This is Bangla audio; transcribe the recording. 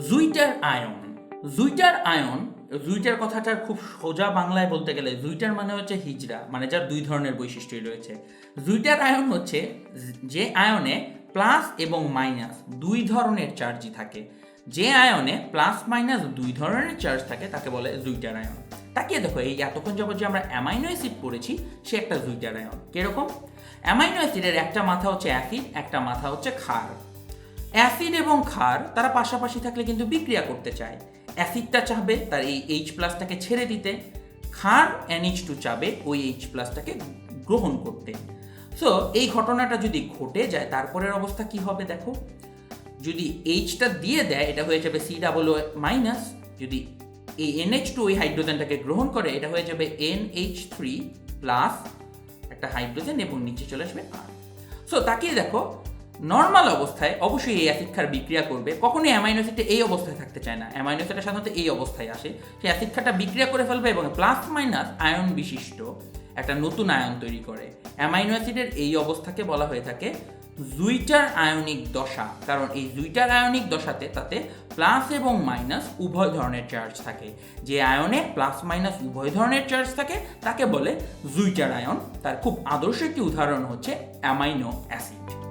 জুইটার আয়ন জুইটার আয়ন, জুইটার কথাটার খুব সোজা বাংলায় বলতে গেলে জুইটার মানে হচ্ছে হিজড়া মানে যার দুই ধরনের বৈশিষ্ট্যই রয়েছে। জুইটার আয়ন হচ্ছে যে আয়নে প্লাস এবং মাইনাস দুই ধরনের চার্জই থাকে। যে আয়নে প্লাস মাইনাস দুই ধরনের চার্জ থাকে, তাকে বলে জুইটার আয়ন। তাকিয়ে দেখো, এই এতক্ষণ যাবত যে আমরা অ্যামাইনো অ্যাসিড পড়েছি, সে একটা জুইটার আয়ন। কীরকম? অ্যামাইনো অ্যাসিডের একটা মাথা হচ্ছে অ্যাসিড, একটা মাথা হচ্ছে ক্ষার। অ্যাসিড এবং ক্ষার তারা পাশাপাশি থাকলে কিন্তু বিক্রিয়া করতে চায়। অ্যাসিডটা চাবে তার এই এইচ প্লাসটাকে ছেড়ে দিতে, ক্ষার এনএইচ টু চাবে ওই এইচ প্লাসটাকে গ্রহণ করতে। সো এই ঘটনাটা যদি ঘটে যায়, তারপরের অবস্থা কি হবে দেখো? যদি এইচটা দিয়ে দেয়, এটা হয়ে যাবে সি ডাবল মাইনাস যদি এই এনএইচ টু ওই হাইড্রোজেনটাকে গ্রহণ করে, এটা হয়ে যাবে এন এইচ থ্রি প্লাস একটা হাইড্রোজেন এবং নিচে চলে আসবে আর সো তাকিয়ে দেখো নর্মাল অবস্থায় অবশ্যই এই অ্যাসিড ক্ষার বিক্রিয়া করবে। কখনোই অ্যামাইনো অ্যাসিডটা এই অবস্থায় থাকতে চায় না। অ্যামাইনো অ্যাসিডটা সাধারণত এই অবস্থায় আসে। সেই অ্যাসিড ক্ষারটা বিক্রিয়া করে ফেলবে এবং প্লাস মাইনাস আয়ন বিশিষ্ট একটা নতুন আয়ন তৈরি করে। অ্যামাইনো অ্যাসিডের এই অবস্থাকে বলা হয়ে থাকে জুইটার আয়নিক দশা। কারণ এই জুইটার আয়নিক দশাতে তাতে প্লাস এবং মাইনাস উভয় ধরনের চার্জ থাকে। যে আয়নে প্লাস মাইনাস উভয় ধরনের চার্জ থাকে, তাকে বলে জুইটার আয়ন তার খুব আদর্শ একটি উদাহরণ হচ্ছে অ্যামাইনো অ্যাসিড